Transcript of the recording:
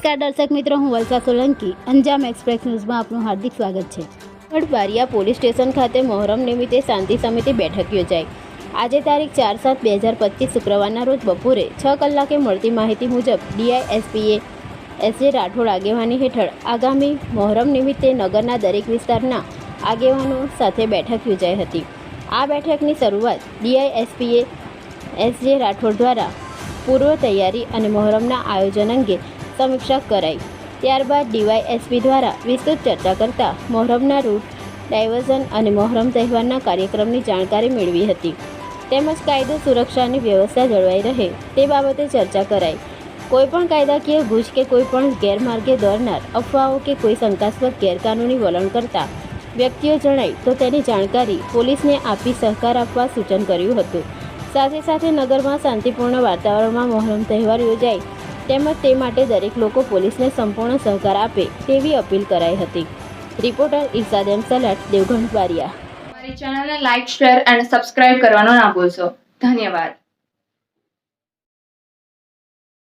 નમસ્કાર દર્શક મિત્રો, હું વલસા સોલંકી. અંજામ એક્સપ્રેસ ન્યૂઝમાં આપનું હાર્દિક સ્વાગત છે. બારિયા પોલીસ સ્ટેશન ખાતે મોહરમ નિમિત્તે શાંતિ સમિતિ બેઠક યોજાઈ. આજે તારીખ ચાર સાત બે હજાર પચીસ શુક્રવારના રોજ બપોરે છ કલાકે મળતી માહિતી મુજબ ડીઆઈએસપીએ એસ જે રાઠોડ આગેવાની હેઠળ આગામી મોહરમ નિમિત્તે નગરના દરેક વિસ્તારના આગેવાનો સાથે બેઠક યોજાઈ હતી. આ બેઠકની શરૂઆત ડીઆઈએસપીએ એસ જે રાઠોડ દ્વારા પૂર્વ તૈયારી અને મોહરમના આયોજન અંગે સમીક્ષા કરાઈ. ત્યારબાદ ડીવાયએસપી દ્વારા વિસ્તૃત ચર્ચા કરતા મોહરમના રૂટ, ડાયવર્ઝન અને મોહરમ તહેવારના કાર્યક્રમની જાણકારી મેળવી હતી. તેમજ કાયદો સુરક્ષાની વ્યવસ્થા જળવાઈ રહે તે બાબતે ચર્ચા કરાઈ. કોઈપણ કાયદાકીય ગુજ કે કોઈપણ ગેરમાર્ગે દોરનાર અફવાઓ કે કોઈ શંકાસ્પદ ગેરકાનૂની વલણ કરતા વ્યક્તિઓ જણાય તો તેની જાણકારી પોલીસને આપી સહકાર આપવા સૂચન કર્યું હતું. સાથે સાથે નગરમાં શાંતિપૂર્ણ વાતાવરણમાં મોહરમ તહેવાર યોજાય તેમજ તે માટે દરેક લોકો પોલીસને સંપૂર્ણ સહકાર આપે તેવી અપીલ કરાઈ હતી. રિપોર્ટર ઇરસાદ એમ સલાટ દેવગઢ બારિયા અમારી ચેનલને લાઇક શેર અને સબસ્ક્રાઇબ કરવાનો ના ભૂલશો. ધન્યવાદ.